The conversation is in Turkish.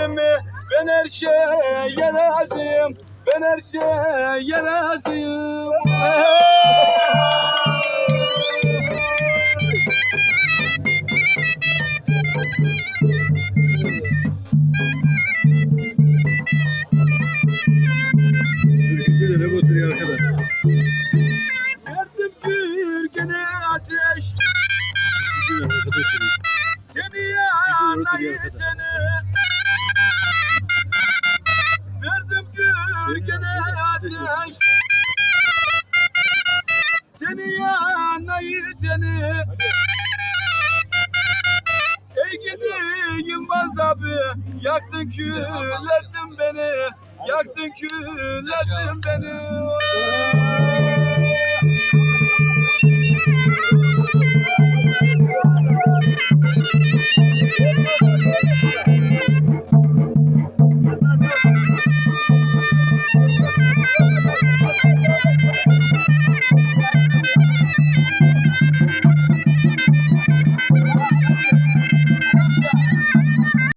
yarımı Ben her şeye razıyım Ben her şeye razıyım? Verdim ateş. Türkücü de arkadaş. Ateş Seni yanayı seni. Ey gidi Yılmaz abi Yaktın küllettin beni. Yaktın küllettin beni